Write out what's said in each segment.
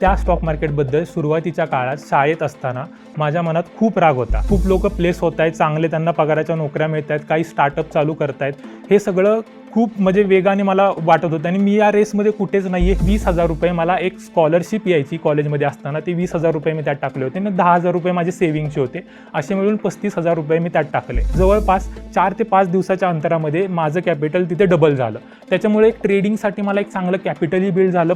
त्या स्टॉक मार्केटबद्दल सुरुवातीच्या काळात शाळेत असताना माझ्या मनात खूप राग होता. खूप लोक प्लेस होत आहेत चांगले त्यांना पगाराच्या नोकऱ्या मिळत आहेत काही स्टार्टअप चालू करतायत. हे सगळं खूप म्हणजे वेगाने मला वाटत होतं आणि मी या रेसमध्ये कुठेच नाही आहे वीस हजार रुपये मला एक स्कॉलरशिप यायची कॉलेजमध्ये असताना. ते वीस हजार रुपये मी त्यात टाकले होते आणि दहा हजार रुपये माझे सेव्हिंगचे होते. असे मिळून पस्तीस हजार रुपये मी त्यात टाकले. जवळपास चार ते पाच दिवसाच्या अंतरामध्ये माझं कॅपिटल तिथे डबल झालं. त्याच्यामुळे एक ट्रेडिंगसाठी मला एक चांगलं कॅपिटलही बिल्ड झालं.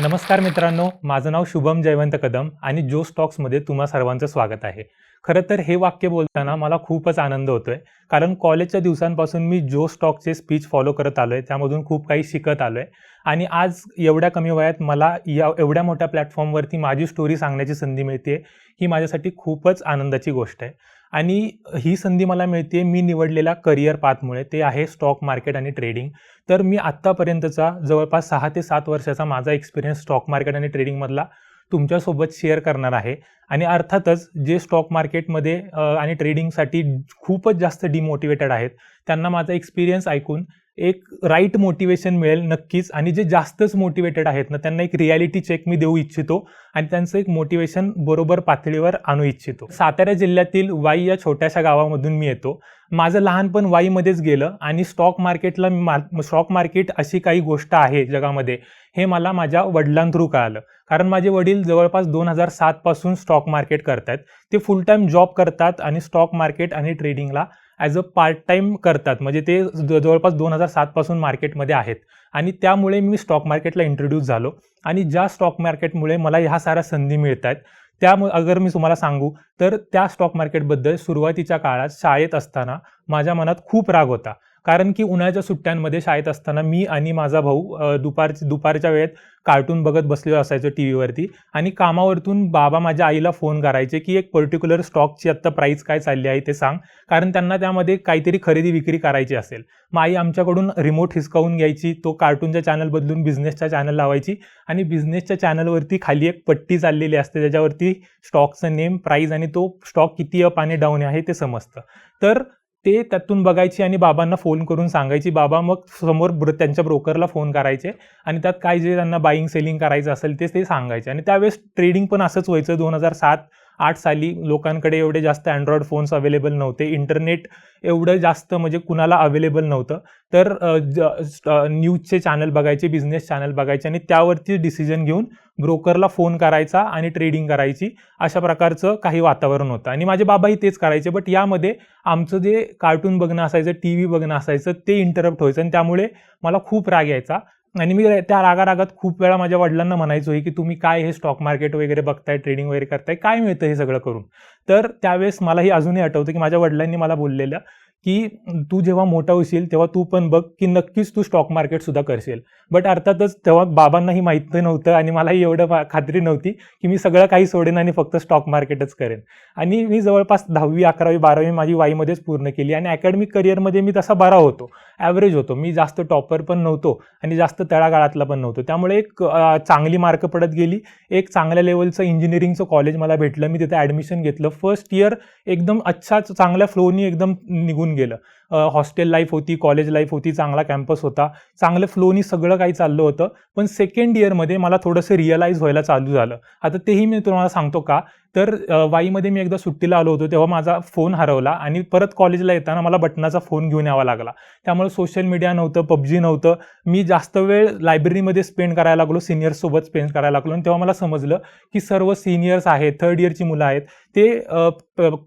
नमस्कार मित्रांनो माझं नाव शुभम जयवंत कदम आणि जो स्टॉक्समध्ये तुम्हा सर्वांचं स्वागत आहे. खरं तर हे वाक्य बोलताना मला खूपच आनंद होतोय कारण कॉलेजच्या दिवसांपासून मी जो स्टॉकचे स्पीच फॉलो करत आलो आहे त्यामधून खूप काही शिकत आलो आहे आणि आज एवढ्या कमी वयात मला या एवढ्या मोठ्या प्लॅटफॉर्मवरती माझी स्टोरी सांगण्याची संधी मिळते ही माझ्यासाठी खूपच आनंदाची गोष्ट आहे. आणि ही संधी मला मिळते मी निवडलेल्या करिअर पाथमुळे ते आहे स्टॉक मार्केट आणि ट्रेडिंग तर मी आत्तापर्यंतचा जवळपास सहा ते सात वर्षाचा माझा एक्सपिरियन्स स्टॉक मार्केट आणि ट्रेडिंगमधला तुमच्यासोबत शेअर करणार आहे. आणि अर्थातच जे स्टॉक मार्केटमध्ये आणि ट्रेडिंगसाठी खूपच जास्त डिमोटिवेटेड आहेत त्यांना माझा एक्सपिरियन्स ऐकून एक राईट मोटिवेशन मिळेल नक्कीच. आणि जे जास्तच मोटिवेटेड आहेत ना त्यांना एक रियालिटी चेक मी देऊ इच्छितो आणि त्यांचं एक मोटिवेशन बरोबर पातळीवर आणू इच्छितो. सातारा जिल्ह्यातील वाई या छोट्याशा गावामधून मी येतो. माझं लहानपण वाईमध्येच गेलं आणि स्टॉक मार्केटला मा स्टॉक मार्केट अशी काही गोष्ट आहे जगामध्ये हे मला माझ्या वडिलांथ्रू कळालं. कारण माझे वडील जवळपास दोन हजार सातपासून स्टॉक मार्केट करतात ते फुल टाईम जॉब करतात आणि स्टॉक मार्केट आणि ट्रेडिंगला ॲज अ पार्ट टाईम करतात. म्हणजे ते ज- जवळपास दोन हजार सातपासून मार्केटमध्ये आहेत. आणि त्यामुळे मी स्टॉक मार्केटला इंट्रोड्यूस झालो. आणि ज्या स्टॉक मार्केटमुळे मला ह्या साऱ्या संधी मिळत आहेत त्यामुळे अगर मी तुम्हाला सांगू तर त्या स्टॉक मार्केटबद्दल सुरुवातीच्या काळात शाळेत असताना माझ्या मनात खूप राग होता. कारण की उन्हाळ्याच्या सुट्ट्यांमध्ये शाळेत असताना मी आणि माझा भाऊ दुपार दुपारच्या वेळेत कार्टून बघत बसलेलो असायचो टी व्हीवरती आणि कामावरतून बाबा माझ्या आईला फोन करायचे की एक पर्टिक्युलर स्टॉकची आत्ता प्राईस काय चालली आहे ते सांग. कारण त्यांना त्यामध्ये काहीतरी खरेदी विक्री करायची असेल. मग आई आमच्याकडून रिमोट हिसकावून घ्यायची तो कार्टूनचा चॅनल बदलून बिझनेसचा चॅनल लावायची आणि बिझनेसच्या चॅनलवरती खाली एक पट्टी चाललेली असते त्याच्यावरती स्टॉकचं नेम प्राईस आणि तो स्टॉक किती अप आणि डाऊन आहे ते समजतं. तर ते त्यातून बघायची आणि बाबांना फोन करून सांगायची बाबा मग समोर ब्र त्यांच्या ब्रोकरला फोन करायचे आणि त्यात काय जे त्यांना बाईंग सेलिंग करायचं असेल ते ते सांगायचे. आणि त्यावेळेस ट्रेडिंग पण असंच व्हायचं दोन हजार सात आठ साली लोकांकडे एवढे जास्त अँड्रॉइड फोन्स अवेलेबल नव्हते. इंटरनेट एवढं जास्त म्हणजे कुणाला अवेलेबल नव्हतं. तर ज- स्ट- न्यूजचे चॅनल बघायचे बिझनेस चॅनल बघायचे आणि त्यावरती डिसिजन घेऊन ब्रोकरला फोन करायचा आणि ट्रेडिंग करायची अशा प्रकारचं काही वातावरण होतं. आणि माझे बाबाही तेच करायचे बट यामध्ये आमचं जे कार्टून बघणं असायचं टी व्ही बघणं असायचं ते इंटरप्ट व्हायचं आणि त्यामुळे मला खूप राग यायचा. आणि मी त्या रागारागात खूप वेळा माझ्या वडिलांना म्हणायचो की तुम्ही काय हे स्टॉक मार्केट वगैरे बघताय ट्रेडिंग वगैरे करताय काय मिळतं हे सगळं करून? तर त्यावेळेस मलाही अजूनही आठवतं की माझ्या वडिलांनी मला बोललेलं की तू जेव्हा मोठा होशील तेव्हा तू पण बघ की नक्कीच तू स्टॉक मार्केट सुद्धा करशील. बट अर्थातच तेव्हा बाबांनाही माहीत नव्हतं आणि मलाही एवढं खात्री नव्हती की मी सगळं काही सोडेन आणि फक्त स्टॉक मार्केटच करेन. आणि मी जवळपास दहावी अकरावी बारावी माझी वाईमध्येच पूर्ण केली आणि अकॅडमिक करिअरमध्ये मी तसा बरा होतो. ॲव्हरेज होतो. मी जास्त टॉपर पण नव्हतो आणि जास्त तळागाळातला पण नव्हतो. त्यामुळे एक चांगली मार्क पडत गेली. एक चांगल्या लेवलचं इंजिनिअरिंगचं कॉलेज मला भेटलं. मी तिथे ॲडमिशन घेतलं. फर्स्ट इयर एकदम अच्छा चांगल्या फ्लोनी एकदम निघून गेलं. हॉस्टेल लाईफ होती कॉलेज लाईफ होती चांगला कॅम्पस होता. चांगलं फ्लोनी सगळं काही चाललं होतं. पण सेकंड इयरमध्ये मला थोडंसं रिअलाईज व्हायला चालू झालं. आता तेही मी तुम्हाला सांगतो का? तर वाईमध्ये मी एकदा सुट्टीला आलो होतो तेव्हा माझा फोन हरवला आणि परत कॉलेजला येताना मला बटनाचा फोन घेऊन यावा लागला. त्यामुळे सोशल मीडिया नव्हतं पबजी नव्हतं. मी जास्त वेळ लायब्ररीमध्ये स्पेंड करायला लागलो सिनियर्ससोबत स्पेंड करायला लागलो. आणि तेव्हा मला समजलं की सर्व सिनियर्स आहेत थर्ड इयरची मुलं आहेत ते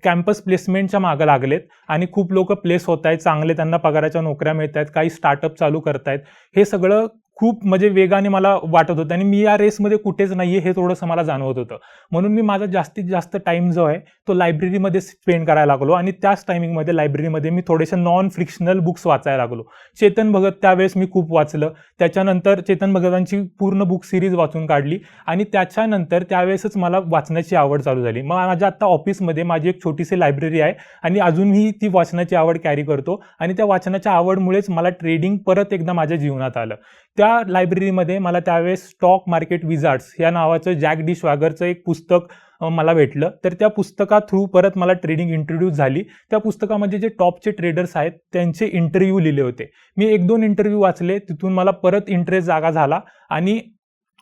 कॅम्पस प्लेसमेंटच्या मागं लागलेत आणि खूप लोक प्लेस होत आहेत चांगले त्यांना पगाराच्या नोकऱ्या मिळत आहेत काही स्टार्टअप चालू करतायत. हे सगळं खूप म्हणजे वेगाने मला वाटत होतं आणि मी या रेसमध्ये कुठेच नाही आहे हे थोडंसं मला जाणवत होतं. म्हणून मी माझा जास्तीत जास्त टाईम जो आहे तो लायब्ररीमध्ये स्पेंड करायला लागलो आणि त्याच टायमिंगमध्ये लायब्ररीमध्ये मी थोडेसे नॉन फ्रिक्शनल बुक्स वाचायला लागलो. चेतन भगत त्यावेळेस मी खूप वाचलं. त्याच्यानंतर चेतन भगतांची पूर्ण बुक सिरीज वाचून काढली आणि त्याच्यानंतर त्यावेळेसच मला वाचण्याची आवड चालू झाली. मग माझ्या आत्ता ऑफिसमध्ये माझी एक छोटीशी लायब्ररी आहे आणि अजूनही ती वाचनाची आवड कॅरी करतो आणि त्या वाचनाच्या आवडमुळेच मला ट्रेडिंग परत एकदा माझ्या जीवनात आलं. त्या लायब्ररीमध्ये मला त्यावेळेस स्टॉक मार्केट विझार्ड्स या नावाचं जॅक डी श्वागरचं एक पुस्तक मला भेटलं. तर त्या पुस्तका थ्रू परत मला ट्रेडिंग इंट्रोड्यूस झाली. त्या पुस्तकामध्ये जे टॉपचे ट्रेडर्स आहेत त्यांचे इंटरव्ह्यू लिहिले होते. मी एक दोन इंटरव्ह्यू वाचले तिथून मला परत इंटरेस्ट जागा झाला आणि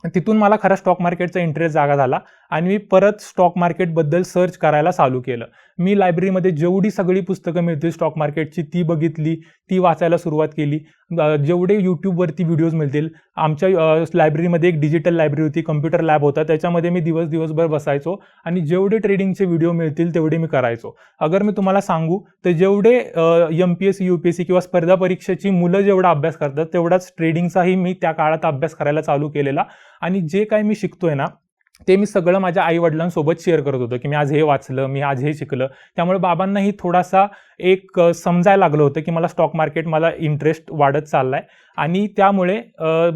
तिथून मला खरा स्टॉक मार्केटचा इंटरेस्ट जागा झाला आणि मी परत स्टॉक मार्केटबद्दल सर्च करायला चालू केलं. मी लायब्ररीमध्ये जेवढी सगळी पुस्तकं मिळतील स्टॉक मार्केटची ती बघितली ती वाचायला सुरुवात केली. जेवढे यूट्यूबवरती व्हिडिओज मिळतील आमच्या लायब्ररीमध्ये एक डिजिटल लायब्ररी होती कम्प्युटर लॅब होता त्याच्यामध्ये मी दिवस दिवसभर बसायचो आणि जेवढे ट्रेडिंगचे व्हिडिओ मिळतील तेवढे मी करायचो. अगर मी तुम्हाला सांगू तर जेवढे M P S C U P S C किंवा स्पर्धा परीक्षेची मुलं जेवढा अभ्यास करतात तेवढाच ट्रेडिंगचाही मी त्या काळात अभ्यास करायला चालू केलेला. आणि जे काय मी शिकतोय ना ते मी सगळं माझ्या आई वडिलांसोबत शेअर करत होतो की मी आज हे वाचलं मी आज हे शिकलं. त्यामुळे बाबांनाही थोडासा एक समजायला लागलं होतं की मला स्टॉक मार्केट मला इंटरेस्ट वाढत चाललाय. आणि त्यामुळे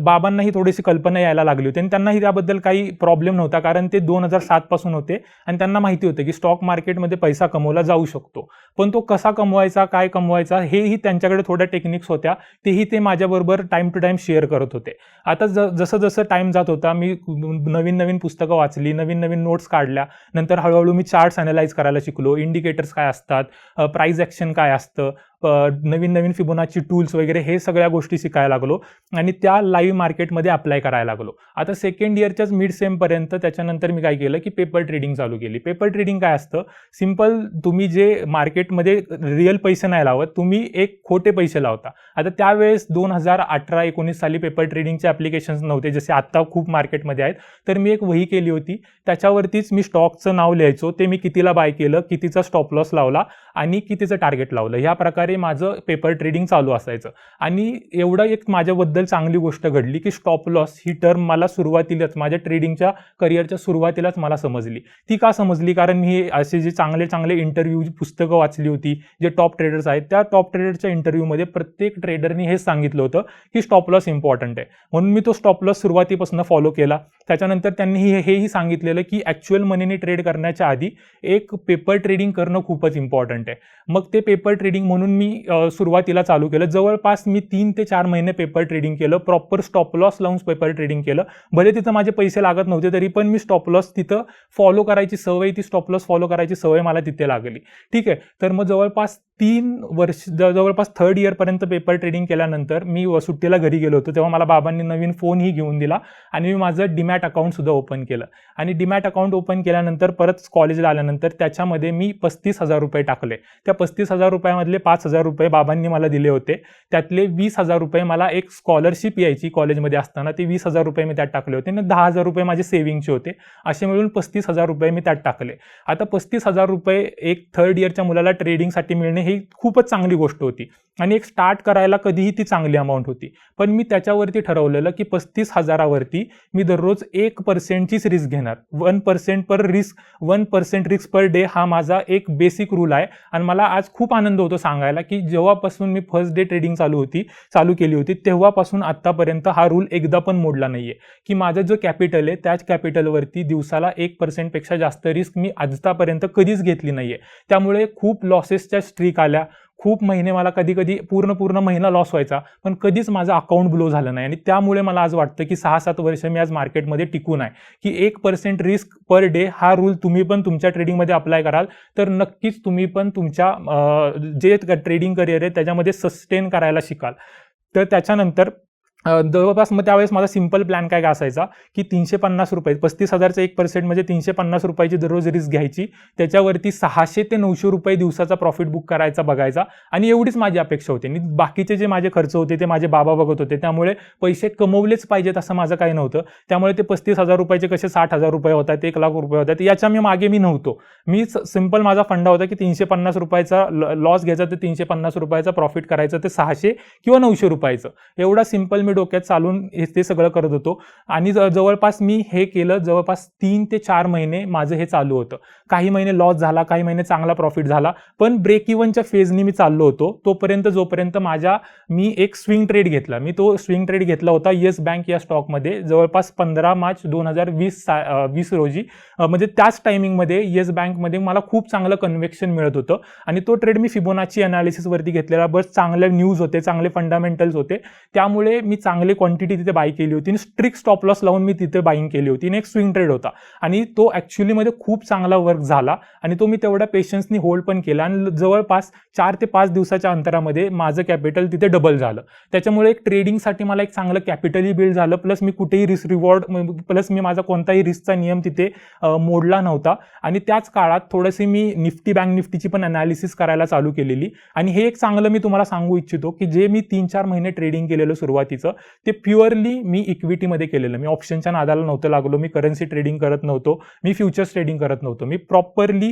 बाबांनाही थोडीशी कल्पना यायला लागली होती आणि त्यांनाही त्याबद्दल काही प्रॉब्लेम नव्हता कारण ते दोन हजार सातपासून होते आणि त्यांना माहिती होतं की स्टॉक मार्केटमध्ये पैसा कमवला जाऊ शकतो. पण तो कसा कमवायचा काय कमवायचा हेही त्यांच्याकडे थोड्या टेक्निक्स होत्या. तेही ते माझ्याबरोबर टाईम टू टाईम शेअर करत होते. आता ज जसं जसं टाईम जात होता मी नवीन नवीन पुस्तकं वाचली नवीन नवीन नोट्स काढल्या. नंतर हळूहळू मी चार्ट्स अनालाइज करायला शिकलो. इंडिकेटर्स काय असतात? प्राईज ॲक्शन काय असतं? नवीन नवीन फिबोनाची टूल्स वगैरे हे सगळ्या गोष्टी शिकायला लागलो आणि त्या लाईव्ह मार्केटमध्ये अप्लाय करायला लागलो. आता सेकंड इयरच्याच मिड सेमपर्यंत त्याच्यानंतर मी काय केलं की पेपर ट्रेडिंग चालू केली. पेपर ट्रेडिंग काय असतं? सिंपल तुम्ही जे मार्केटमध्ये रिअल पैसे नाही लावत तुम्ही एक खोटे पैसे लावता. आता त्यावेळेस दोन हजार अठरा एकोणीस साली पेपर ट्रेडिंगचे ॲप्लिकेशन्स नव्हते जसे आत्ता खूप मार्केटमध्ये आहेत. तर मी एक वही केली होती. त्याच्यावरतीच मी स्टॉकचं नाव लिहायचो. ते मी कितीला बाय केलं कितीचा स्टॉप लॉस लावला आणि कितीचं टार्गेट लावलं. ह्या प्रकारे माझं पेपर ट्रेडिंग चालू असायचं. आणि एवढं एक माझ्याबद्दल चांगली गोष्ट घडली की स्टॉप लॉस ही टर्म मला सुरुवातीलाच माझ्या ट्रेडिंगच्या करिअरच्या सुरुवातीलाच मला समजली. ती का समजली? कारण मी हे असे जे चांगले चांगले इंटरव्ह्यू पुस्तकं वाचली होती जे टॉप ट्रेडर्स आहेत त्या टॉप ट्रेडरच्या इंटरव्ह्यूमध्ये प्रत्येक ट्रेडरनी हेच सांगितलं होतं की स्टॉप लॉस इम्पॉर्टंट आहे. म्हणून मी तो स्टॉप लॉस सुरुवातीपासून फॉलो केला. त्याच्यानंतर त्यांनी हे- हेही सांगितलेलं की ॲक्च्युअल मनीने ट्रेड करण्याच्या आधी एक पेपर ट्रेडिंग करणं खूपच इम्पॉर्टंट आहे. मग ते पेपर ट्रेडिंग म्हणून मी सुरुवातीला चालू केलं. जवळपास मी तीन ते चार महिने पेपर ट्रेडिंग केलं. प्रॉपर स्टॉप लॉस लावून पेपर ट्रेडिंग केलं. भले तिथं माझे पैसे लागत नव्हते तरी पण मी स्टॉप लॉस तिथं फॉलो करायची सवय ती स्टॉप लॉस फॉलो करायची सवय मला तिथे लागली. ठीक आहे. तर मग जवळपास तीन वर्ष जवळपास थर्ड इयरपर्यंत पेपर ट्रेडिंग केल्यानंतर मी सुट्टीला घरी गेलो होतो तेव्हा मला बाबांनी नवीन फोनही घेऊन दिला आणि मी माझं डीमॅट अकाउंटसुद्धा ओपन केलं. आणि डीमॅट अकाउंट ओपन केल्यानंतर परत कॉलेजला आल्यानंतर त्याच्यामध्ये मी पस्तीस हजार रुपये टाकले. त्या पस्तीस हजार रुपयामधले पाच हजार रुपये बाबांनी मला दिले होते. त्यातले वीस हजार रुपये मला एक स्कॉलरशिप यायची कॉलेजमध्ये असताना ते वीस हजार रुपये मी त्यात टाकले होते आणि दहा हजार रुपये माझे सेव्हिंगचे होते. असे मिळून पस्तीस हजार रुपये मी त्यात टाकले. आता पस्तीस हजार रुपये एक थर्ड इयरच्या मुलाला ट्रेडिंगसाठी मिळणे ही खूपच चांगली गोष्ट होती. आणि एक स्टार्ट करायला कधीही ती चांगली अमाऊंट होती. पण मी त्याच्यावरती ठरवलेलं की पस्तीस हजारावरती मी दररोज एक पर्सेंटचीच रिस्क घेणार. One percent per risk one percent risk per day हा माझा एक बेसिक रूल आहे. आणि मला आज खूप आनंद होतो सांगायला की जेव्हापासून मी फर्स्ट डे ट्रेडिंग चालू होती चालू केली होती तेव्हापासून आत्तापर्यंत हा रूल एकदा पण मोडला नाही आहे की माझं जो कॅपिटल आहे त्याच कॅपिटलवरती दिवसाला एक पर्सेंटपेक्षा जास्त रिस्क मी आजतापर्यंत कधीच घेतली नाही आहे त्यामुळे खूप लॉसेसच्या स्ट्रीक आल्या खूप महिने मला कधी कधी पूर्ण पूर्ण महिना लॉस व्हायचा पण कधीच माझं अकाउंट ब्लो झालं नाही. आणि त्यामुळे मला आज वाटतं की सहा सात वर्ष मी आज मार्केटमध्ये टिकून आहे. की एक पर्सेंट रिस्क पर डे हा रूल तुम्ही पण तुमच्या ट्रेडिंगमध्ये अप्लाय कराल. तर नक्कीच तुम्ही पण तुमच्या जे ट्रेडिंग करिअर आहे त्याच्यामध्ये सस्टेन करायला शिकाल. तर त्याच्यानंतर जवळपास मग त्यावेळेस माझा सिंपल प्लॅन काय असायचा की तीनशे पन्नास रुपये पस्तीस हजारचं एक पर्सेंट म्हणजे तीनशे पन्नास रुपयाची दररोज रिस्क घ्यायची. त्याच्यावरती सहाशे ते नऊशे रुपये दिवसाचा प्रॉफिट बुक करायचा बघायचा. आणि एवढीच माझी अपेक्षा होती. आणि बाकीचे जे माझे खर्च होते ते माझे बाबा बघत होते. त्यामुळे पैसे कमवलेच पाहिजेत असं माझं काही नव्हतं. त्यामुळे ते पस्तीस हजार रुपयाचे कसे साठ हजार रुपये होतात एक लाख रुपये होतात याच्या मी मागे मी नव्हतो. मी सिंपल माझा फंडा होता की तीनशे पन्नास रुपयाचा लॉस घ्यायचा तर तीनशे पन्नास रुपयाचा प्रॉफिट करायचं ते सहाशे किंवा नऊशे रुपयाचं. एवढा सिंपल मी डोक्यात चालून हे ते सगळं करत होतो. आणि जवळपास मी हे केलं जवळपास तीन ते चार महिने माझं हे चालू होतं. काही महिने लॉस झाला काही महिने चांगला प्रॉफिट झाला. पण ब्रेक इव्हनच्या फेजनी मी चाललो होतो. तोपर्यंत जोपर्यंत माझ्या मी एक स्विंग ट्रेड घेतला. मी तो स्विंग ट्रेड घेतला होता येस बँक या स्टॉकमध्ये जवळपास पंधरा मार्च दोन हजार वीस सा वीस रोजी. म्हणजे त्याच टायमिंगमध्ये येस बँकमध्ये मला खूप चांगलं कन्व्हेक्शन मिळत होतं. आणि तो ट्रेड मी फिबोनाची अनालिसिसवरती घेतलेला. बस चांगले न्यूज होते चांगले फंडामेंटल्स होते. त्यामुळे मी चांगली क्वांटिटी तिथे बाय केली होती आणि स्ट्रिक्ट स्टॉप लॉस लावून मी तिथे बाईंग केली होती. आणि एक स्विंग ट्रेड होता. आणि तो ॲक्च्युलीमध्ये खूप चांगला वर्क झाला आणि तो मी तेवढ्या पेशन्सनी होल्ड पण केला. आणि जवळपास चार ते पाच दिवसाच्या अंतरामध्ये माझं कॅपिटल तिथे डबल झालं. त्याच्यामुळे एक ट्रेडिंगसाठी मला एक चांगलं कॅपिटलही बिल्ड झालं. प्लस मी कुठेही रिस्क रिवॉर्ड प्लस मी माझा कोणताही रिस्कचा नियम तिथे मोडला नव्हता. आणि त्याच काळात थोडंसे मी निफ्टी बँक निफ्टीची पण अनालिसिस करायला चालू केलेली. आणि हे एक चांगलं मी तुम्हाला सांगू इच्छितो की जे मी तीन चार महिने ट्रेडिंग केलेलं सुरुवातीचं ते प्युअरली मी इक्विटीमध्ये केलेलं. मी ऑप्शनच्या नादाला नव्हतं लागलो. मी करन्सी ट्रेडिंग करत नव्हतो. मी फ्युचर्स ट्रेडिंग करत नव्हतो. मी प्रॉपरली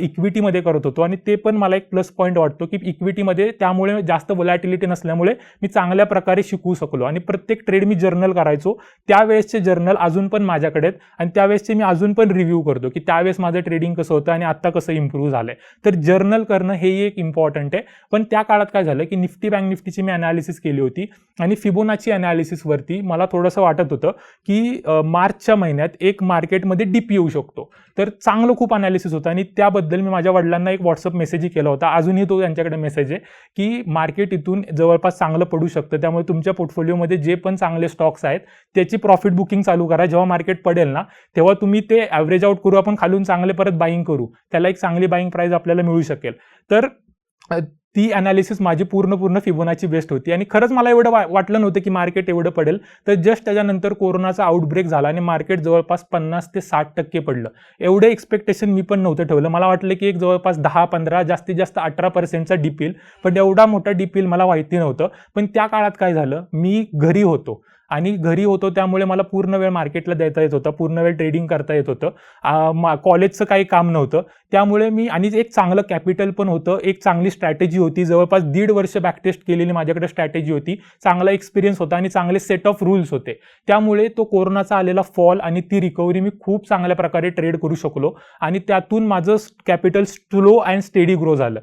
इक्विटीमध्ये करत होतो. आणि ते पण मला एक प्लस पॉईंट वाटतो की इक्विटीमध्ये त्यामुळे जास्त वलॅटिलिटी नसल्यामुळे मी चांगल्या प्रकारे शिकू शकलो. आणि प्रत्येक ट्रेड मी जर्नल करायचो. त्यावेळेसचे जर्नल अजून पण माझ्याकडे आहेत. आणि त्यावेळेसचे मी अजून पण रिव्ह्यू करतो की त्यावेळेस माझं ट्रेडिंग कसं होतं आणि आत्ता कसं इम्प्रूव्ह झालंय. तर जर्नल करणं हे एक इम्पॉर्टंट आहे. पण त्या काळात काय झालं की निफ्टी बँक निफ्टीची मी अनालिसिस केली होती. आणि कोरोनाची अनालिसिसवरती मला थोडंसं वाटत होतं की मार्चच्या महिन्यात एक मार्केटमध्ये डीप येऊ शकतो. तर चांगलं खूप अनालिसिस होतं आणि त्याबद्दल मी माझ्या वडिलांना एक व्हॉट्सअप मेसेजही केला होता. अजूनही तो त्यांच्याकडे मेसेज आहे की मार्केट इथून जवळपास चांगलं पडू शकतं. त्यामुळे तुमच्या पोर्टफोलिओमध्ये जे पण चांगले स्टॉक्स आहेत त्याची प्रॉफिट बुकिंग चालू करा. जेव्हा मार्केट पडेल ना तेव्हा तुम्ही ते ॲव्हरेज आउट करू. आपण खालून चांगले परत बाईंग करू. त्याला एक चांगली बाईंग प्राईस आपल्याला मिळू शकेल. तर ती अनालिसिस माझी पूर्ण पूर्ण फिबोनाची बेस्ट होती. आणि खरंच मला एवढं वा- वाटलं नव्हतं की मार्केट एवढं पडेल. तर जस्ट त्याच्यानंतर कोरोनाचा आउटब्रेक झाला आणि मार्केट जवळपास पन्नास ते साठ टक्के पडलं. एवढं एक्सपेक्टेशन मी पण नव्हतं ठेवलं. मला वाटलं की एक जवळपास दहा पंधरा जास्तीत जास्त अठरा पर्सेंटचा डीपील पण एवढा मोठा डीपील मला माहिती नव्हतं. पण त्या काळात काय झालं? मी घरी होतो. आणि घरी होतो त्यामुळे मला पूर्ण वेळ मार्केटला देता येत होता पूर्ण वेळ ट्रेडिंग करता येत होतं. मा- कॉलेजचं काही काम नव्हतं. त्यामुळे मी आणि एक चांगलं कॅपिटल पण होतं एक चांगली स्ट्रॅटेजी होती. जवळपास दीड वर्ष बॅकटेस्ट केलेली माझ्याकडे स्ट्रॅटेजी होती. चांगला एक्सपिरियन्स होता आणि चांगले सेट ऑफ रूल्स होते. त्यामुळे तो कोरोनाचा आलेला फॉल आणि ती रिकव्हरी मी खूप चांगल्या प्रकारे ट्रेड करू शकलो. आणि त्यातून माझं capital slow and steady grow झालं.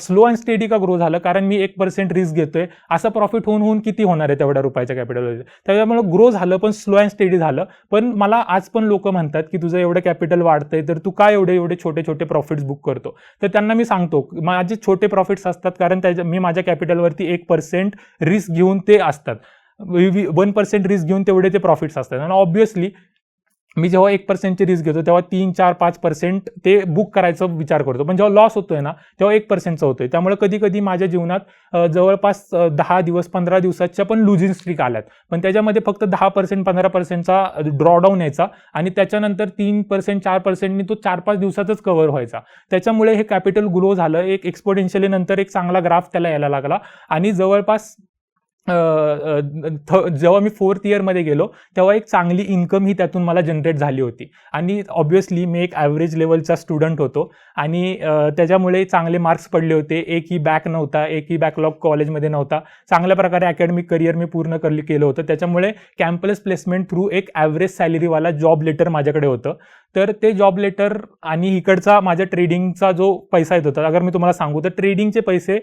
स्लो अँड स्टेडी का ग्रो झालं? कारण मी एक पर्सेंट रिस्क घेतोय. असं प्रॉफिट होऊन होऊन किती होणार आहे तेवढ्या रुपयाच्या कॅपिटल त्याच्यामुळे ग्रो झालं पण स्लो अँड स्टेडी झालं. पण मला आज पण लोक म्हणतात की तुझं एवढं कॅपिटल वाढतंय तर तू काय एवढे एवढे छोटे छोटे प्रॉफिट्स बुक करतो? तर त्यांना मी सांगतो माझे छोटे प्रॉफिट्स असतात कारण त्याच्या मी माझ्या कॅपिटलवरती एक पर्सेंट रिस्क घेऊन ते असतात. वन पर्सेंट रिस्क घेऊन तेवढे ते प्रॉफिट्स असतात. आणि ऑब्व्हियसली मी जेव्हा एक पर्सेंटची रिस्क घेतो तेव्हा तीन चार पाच पर्सेंट ते बुक करायचा विचार करतो. पण जेव्हा लॉस होतोय ना तेव्हा एक पर्सेंटचा होतोय. त्यामुळे कधी कधी माझ्या जीवनात जवळपास दहा दिवस पंधरा दिवसाच्या पण लुझिंग स्ट्रीक आल्यात. पण त्याच्यामध्ये फक्त दहा पर्सेंट पंधरा पर्सेंटचा ड्रॉडाऊन यायचा आणि त्याच्यानंतर तीन पर्सेंट चार पर्सेंटनी तो चार पाच दिवसातच कव्हर व्हायचा. त्याच्यामुळे हे कॅपिटल ग्रो झालं. एक एक्सपोटेन्शियली नंतर एक चांगला ग्राफ त्याला यायला लागला आणि जवळपास जेव्हा मी फोर्थ इयरमध्ये गेलो तेव्हा एक चांगली इन्कम ही त्यातून मला जनरेट झाली होती. आणि ऑब्व्हियसली मी एक ॲव्हरेज लेवलचा स्टुडंट होतो. आणि त्याच्यामुळे चांगले मार्क्स पडले होते. एकही बॅक नव्हता एकही बॅकलॉग कॉलेजमध्ये नव्हता. चांगल्या प्रकारे अकॅडमिक करिअर मी पूर्ण करली केलं होतं. त्याच्यामुळे कॅम्पस प्लेसमेंट थ्रू एक ॲव्हरेज सॅलरीवाला जॉब लेटर माझ्याकडे होतं. तर ते जॉब लेटर आणि इकडचा माझ्या ट्रेडिंगचा जो पैसा येत होता अगर मी तुम्हाला सांगू तर ट्रेडिंगचे पैसे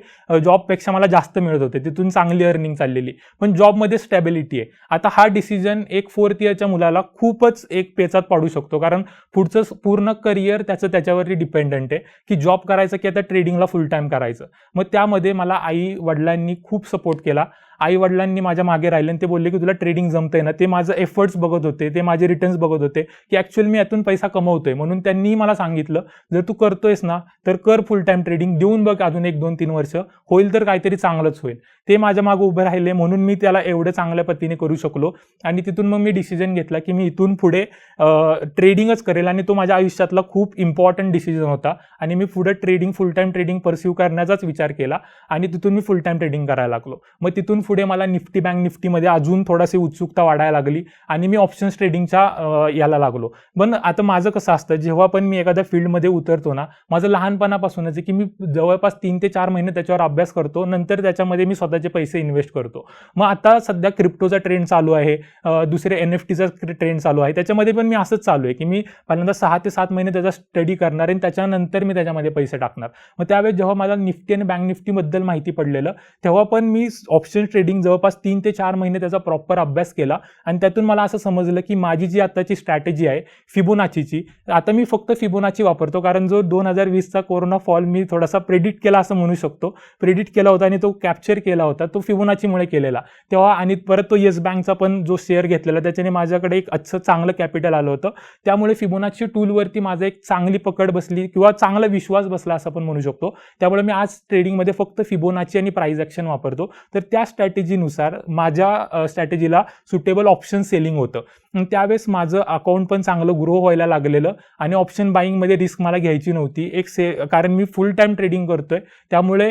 जॉबपेक्षा मला जास्त मिळत होते. तिथून चांगली अर्निंग चाललेली. पण जॉबमध्ये स्टॅबिलिटी आहे. आता हा डिसिजन एक फोर्थ इयरच्या मुलाला खूपच एक पेचात पाडू शकतो. कारण पुढचं पूर्ण करिअर त्याचं त्याच्यावरती डिपेंडंट आहे. की जॉब करायचं की आता ट्रेडिंगला फुल टाईम करायचं. मग त्यामध्ये मला आई वडिलांनी खूप सपोर्ट केला. आई वडिलांनी माझ्या मागे राहिले आणि ते बोलले की तुला ट्रेडिंग जमतंय ना. ते माझं एफर्ट्स बघत होते ते माझे रिटर्न्स बघत होते की ॲक्च्युअली मी यातून पैसा कमवतोय. म्हणून त्यांनी मला सांगितलं जर तू करतोयस ना तर कर फुल टाईम ट्रेडिंग देऊन बघ अजून एक दोन तीन वर्ष. होईल तर काहीतरी चांगलंच होईल. ते माझ्या मागं उभं राहिले म्हणून मी त्याला एवढं चांगल्या पद्धतीने करू शकलो. आणि तिथून मग मी डिसिजन घेतला की मी इथून पुढे ट्रेडिंगच करेल आणि तो माझ्या आयुष्यातला खूप इम्पॉर्टंट डिसिजन होता. आणि मी पुढे trading full time trading pursue करण्याचाच विचार केला आणि तिथून मी फुल टाईम ट्रेडिंग करायला लागलो. मग तिथून पुढे मला निफ्टी बँक निफ्टीमध्ये अजून थोडाशी उत्सुकता वाढायला लागली आणि मी ऑप्शन्स ट्रेडिंगच्या याला लागलो. पण आता माझं कसं असतं जेव्हा पण मी एखाद्या फील्डमध्ये उतरतो ना माझं लहानपणापासूनच आहे की मी जवळपास तीन ते चार महिने त्याच्यावर अभ्यास करतो नंतर त्याच्यामध्ये मी स्वतः स्वतःचे पैसे इन्व्हेस्ट करतो. मग आता सध्या क्रिप्टोचा ट्रेंड चालू आहे. दुसरे एन एफ टीचा ट्रेंड चालू आहे. त्याच्यामध्ये पण मी असंच चालू आहे की मी पहिल्यांदा सहा ते सात महिने त्याचा स्टडी करणार आणि त्याच्यानंतर मी त्याच्यामध्ये पैसे टाकणार. मग त्यावेळेस जेव्हा मला निफ्टी आणि बँक निफ्टीबद्दल माहिती पडलेलं तेव्हा पण मी ऑप्शन ट्रेडिंग जवळपास तीन ते चार महिने त्याचा प्रॉपर अभ्यास केला आणि त्यातून मला असं समजलं की माझी जी आताची स्ट्रॅटेजी आहे फिबोनाचीची आता मी फक्त फिबोनाची वापरतो. कारण जो दोन हजार वीसचा कोरोना फॉल मी थोडासा प्रेडिक्ट केला असं म्हणू शकतो. प्रेडिक्ट केला होता आणि तो कॅप्चर केला होता तो फिबोनाचीमुळे केलेला. तेव्हा आणि परत तो येस बँकचा पण जो शेअर घेतलेला त्याच्याने माझ्याकडे एक अच्छं चांगलं कॅपिटल आलं होतं. त्यामुळे फिबोनाची टूलवरती माझं एक चांगली पकड बसली किंवा चांगला विश्वास बसला असं आपण म्हणू शकतो. त्यामुळे मी आज ट्रेडिंगमध्ये फक्त फिबोनाची आणि प्राईज ॲक्शन वापरतो. तर त्या स्ट्रॅटेजीनुसार माझ्या स्ट्रॅटेजीला सुटेबल ऑप्शन सेलिंग होतं. त्यावेळेस माझं अकाउंट पण चांगलं ग्रो व्हायला लागलेलं आणि ऑप्शन बाईंगमध्ये रिस्क मला घ्यायची नव्हती. एक से कारण मी फुल टाईम ट्रेडिंग करतोय. त्यामुळे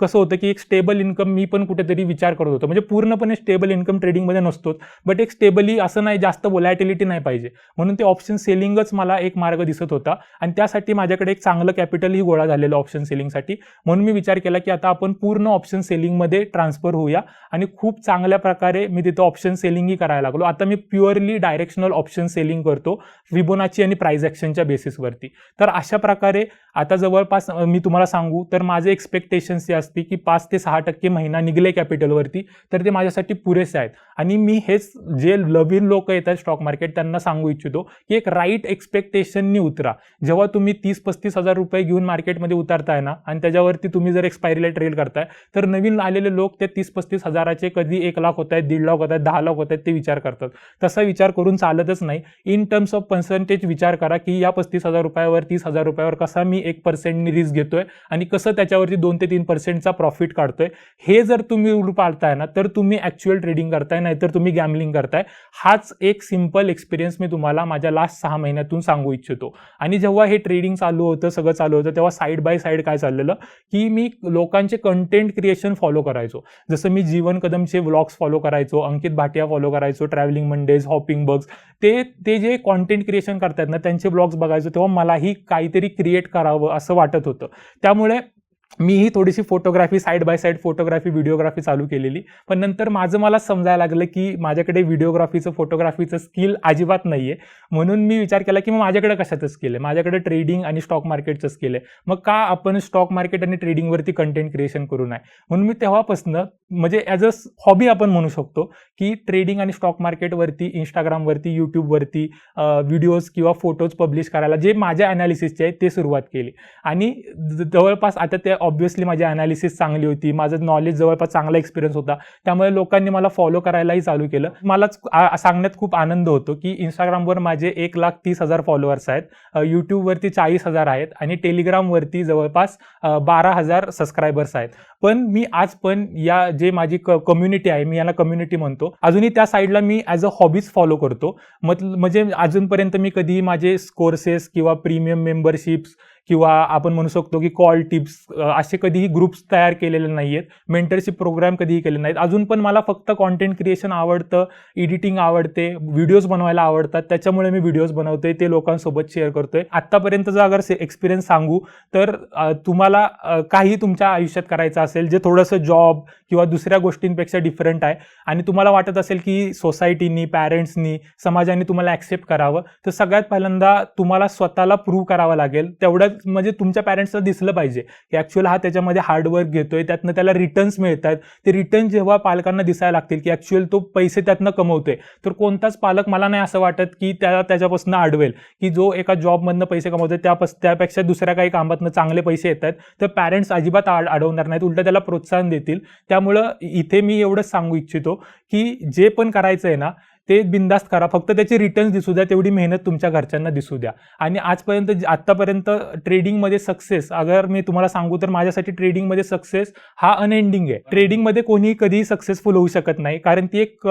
कसं होतं की एक स्टेबल इन्कम मी पण कुठेतरी विचार करत होतो. म्हणजे पूर्णपणे स्टेबल इन्कम ट्रेडिंगमध्ये नसतोच. बट एक स्टेबली असं नाही जास्त वोलॅटिलिटी नाही पाहिजे. म्हणून ते ऑप्शन सेलिंगच मला एक मार्ग दिसत होता. आणि त्यासाठी माझ्याकडे एक चांगलं कॅपिटलही गोळा झालेलं ऑप्शन सेलिंगसाठी म्हणून मी विचार केला की आता आपण पूर्ण ऑप्शन सेलिंगमध्ये ट्रान्सफर होऊया. आणि खूप चांगल्या प्रकारे मी तिथं ऑप्शन सेलिंगही करायला लागलो. आता मी प्युअरली डायरेक्शनल ऑप्शन सेलिंग करतो विबोनाची आणि प्राईज ॲक्शनच्या बेसिसवरती तर अशा प्रकारे आता जवळपास मी तुम्हाला सांगू तर माझे एक्सपेक्टेशन्स जे असते की पाच ते सहा टक्के महिना निघले कॅपिटलवरती तर ते माझ्यासाठी पुरेसे आहेत. आणि मी हेच जे नवीन लोक येतात स्टॉक मार्केट त्यांना सांगू इच्छितो की एक राईट एक्सपेक्टेशननी उतरा. जेव्हा तुम्ही तीस पस्तीस हजार रुपये घेऊन मार्केटमध्ये उतरताय ना आणि त्याच्यावरती तुम्ही जर एक्सपायरीला ट्रेड करताय तर नवीन आलेले लोक ते तीस पस्तीस हजाराचे कधी एक लाख होत आहेत दीड लाख होत आहेत दहा लाख होत आहेत ते विचार करतात. तसा विचार करून चालतच नाही. इन टर्म्स ऑफ पर्सेंटेज विचार करा की या पस्तीस हजार रुपयावर तीस हजार रुपयावर कसा मी एक पर्सेंटनी रिस्क घेतोय आणि कसं त्याच्यावरती दोन ते तीन पर्सेंटचा प्रॉफिट काढतोय. हे जर तुम्ही रूल पाळताय ना तर तुम्ही ॲक्च्युअल ट्रेडिंग करताय नाहीतर तुम्ही गॅमलिंग करताय. हाच एक सिंपल एक्सपिरियन्स मी तुम्हाला माझ्या लास्ट सहा महिन्यातून सांगू इच्छितो. आणि जेव्हा हे ट्रेडिंग चालू होतं सगळं चालू होतं तेव्हा साईड बाय साईड काय चाललेलं? की मी लोकांचे कंटेंट क्रिएशन फॉलो करायचो. जसं मी जीवन कदमचे व्लॉग्स फॉलो करायचो अंकित भाटिया फॉलो करायचो ट्रॅव्हलिंग मंडेज हॉपिंग बग्स ते ते जे कॉन्टेंट क्रिएशन करतात ना त्यांचे ब्लॉग्स बघायचो तेव्हा मलाही काहीतरी क्रिएट करावं असं वाटत होतं. त्यामुळे मीही थोडीशी photography side by side photography videography चालू केलेली. पण नंतर माझं मला समजायला लागलं की माझ्याकडे व्हिडिओग्राफीचं फोटोग्राफीचं स्किल अजिबात नाही आहे म्हणून मी विचार केला की मग माझ्याकडे कशाचं स्किल आहे? माझ्याकडे ट्रेडिंग आणि स्टॉक मार्केटचं स्किल आहे. मग का आपण स्टॉक मार्केट आणि ट्रेडिंगवरती कंटेंट क्रिएशन करू नये म्हणून मी तेव्हापासनं म्हणजे ॲज अ हॉबी आपण म्हणू शकतो की ट्रेडिंग आणि स्टॉक मार्केटवरती इंस्टाग्रामवरती यूट्यूबवरती व्हिडिओज किंवा फोटोज पब्लिश करायला जे माझ्या ॲनालिसिसचे आहेत ते सुरुवात केली. आणि ज- जवळपास आता ते ऑब्व्हियसली माझी अनालिसिस चांगली होती माझं नॉलेज जवळपास चांगला एक्सपिरियन्स होता त्यामुळे लोकांनी मला फॉलो करायलाही चालू केलं. मलाच सांगण्यात खूप आनंद होतो की इंस्टाग्रामवर माझे एक लाख तीस हजार फॉलोअर्स आहेत यूट्यूबवरती चाळीस हजार आहेत आणि टेलिग्रामवरती जवळपास बारा हजार सबस्क्रायबर्स आहेत. पण मी आज पण या जे माझी कम्युनिटी आहे मी याला कम्युनिटी म्हणतो. अजूनही त्या साईडला मी ॲज अ हॉबीज फॉलो करतो. मत म्हणजे अजूनपर्यंत मी कधीही माझे कोर्सेस किंवा प्रीमियम मेंबरशिप्स किंवा आपण म्हणू शकतो की कॉल टिप्स असे कधीही ग्रुप्स तयार केलेले नाही आहेत मेंटरशिप प्रोग्राम कधीही केले नाहीत. अजून पण मला फक्त कॉन्टेंट क्रिएशन आवडतं एडिटिंग आवडते व्हिडिओज बनवायला आवडतात. त्याच्यामुळे मी व्हिडिओज बनवतोय ते लोकांसोबत शेअर करतोय. आत्तापर्यंतचा अगर एक्सपिरियन्स सांगू तर तुम्हाला काही तुमच्या आयुष्यात करायचं असेल जे थोडंसं जॉब किंवा दुसऱ्या गोष्टींपेक्षा डिफरंट आहे आणि तुम्हाला वाटत असेल की सोसायटीनी पॅरेंट्सनी समाजाने तुम्हाला ॲक्सेप्ट करावं तर सगळ्यात पहिल्यांदा तुम्हाला स्वतःला प्रूव्ह करावं लागेल. तेवढंच म्हणजे तुमच्या पॅरेंट्सला दिसलं पाहिजे. की ॲक्च्युअल हा त्याच्यामध्ये हार्डवर्क घेतोय त्यातनं त्याला रिटर्न्स मिळतात. ते रिटर्न जेव्हा पालकांना दिसायला लागतील की ॲक्च्युअल तो पैसे त्यातनं कमवतोय. तर कोणताच पालक मला नाही असं वाटत की त्याला त्याच्यापासून आडवेल. की जो एका जॉबमधनं पैसे कमवतोय त्यापास त्यापेक्षा दुसऱ्या काही कामातनं चांगले पैसे येतात. तर पॅरेंट्स अजिबात आड अडवणार नाहीत उलटं त्याला प्रोत्साहन देतील. त्यामुळं इथे मी एवढंच सांगू इच्छितो की जे पण करायचं आहे ना ते बिंदास्त करा. फक्त त्याचे रिटर्न्स दिसू द्या तेवढी मेहनत तुमच्या घरच्यांना दिसू द्या. आणि आजपर्यंत जे- आत्तापर्यंत ट्रेडिंगमध्ये सक्सेस अगर मी तुम्हाला सांगू तर माझ्यासाठी ट्रेडिंगमध्ये सक्सेस हा अनएंडिंग आहे. ट्रेडिंगमध्ये कोणीही कधीही सक्सेसफुल होऊ शकत नाही कारण ती एक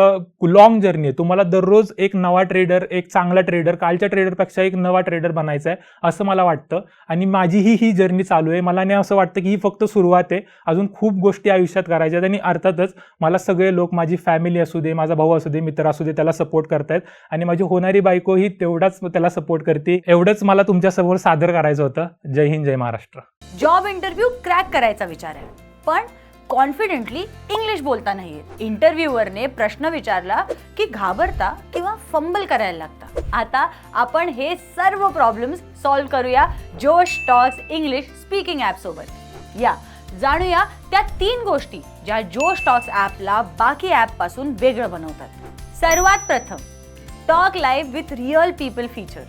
लॉंग जर्नी आहे. तुम्हाला दररोज एक नवा ट्रेडर एक चांगला ट्रेडर कालच्या ट्रेडरपेक्षा एक नवा ट्रेडर बनायचा आहे असं मला वाटतं. आणि माझीही ही जर्नी चालू आहे. मला नाही असं वाटतं की ही फक्त सुरुवात आहे. अजून खूप गोष्टी आयुष्यात करायच्या आहेत. आणि अर्थातच मला सगळे लोक माझी फॅमिली असू दे माझा भाऊ असू दे मित्र असू दे त्याला सपोर्ट करतायत. आणि माझी होणारी बायको ही तेवढाच त्याला सपोर्ट करते. एवढंच मला तुमच्यासमोर सादर करायचं होतं. जय हिंद जय महाराष्ट्र. जॉब इंटरव्ह्यू क्रॅक करायचा विचार आहे. पण कॉन्फिडेंटली इंग्लिश बोलता नाही येत इंटरव्ह्यूवरने प्रश्न विचारला की घाबरता किंवा फंबल करायला लागता. आता आपण हे सर्व प्रॉब्लेम्स सॉल्व करूया जोश टॉक्स इंग्लिश स्पीकिंग ॲप सोबत. या. जाणूया त्या तीन गोष्टी ज्या जोश टॉक्स ॲपला बाकी ॲपपासून वेगळं बनवतात. सर्वात प्रथम talk live with real people feature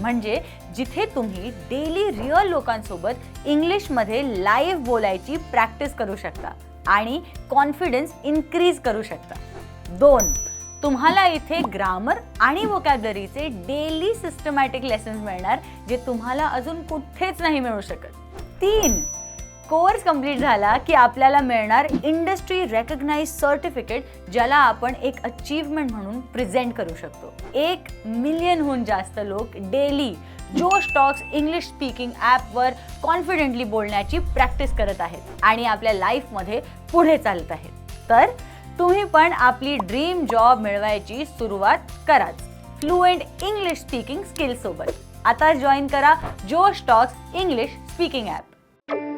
म्हणजे जिथे तुम्ही डेली रिअल लोकांसोबत इंग्लिशमध्ये लाईव्ह बोलायची प्रॅक्टिस करू शकता आणि कॉन्फिडन्स इन्क्रीज करू शकता. दोन तुम्हाला इथे ग्रामर आणि वोकॅबलरीचे डेली सिस्टमॅटिक लेसन्स मिळणार जे तुम्हाला अजून कुठेच नाही मिळू शकत. तीन कोर्स कंप्लीट झाला की आपल्याला मिळणार इंडस्ट्री रेकग्नाइज सर्टिफिकेट ज्याला आपण एक अचीवमेंट म्हणून प्रेझेंट करू शकतो. एक मिलियनहून जास्त लोक daily Josh talks English speaking ॲपवर कॉन्फिडेंटली बोलण्याची प्रॅक्टिस करत आहेत आणि आपल्या लाईफमध्ये पुढे चालत आहेत. तर तुम्ही पण आपली ड्रीम जॉब मिळवायची सुरुवात कराच. फ्लुएंट इंग्लिश स्पीकिंग स्किलसोबत आता जॉईन करा Josh talks English speaking app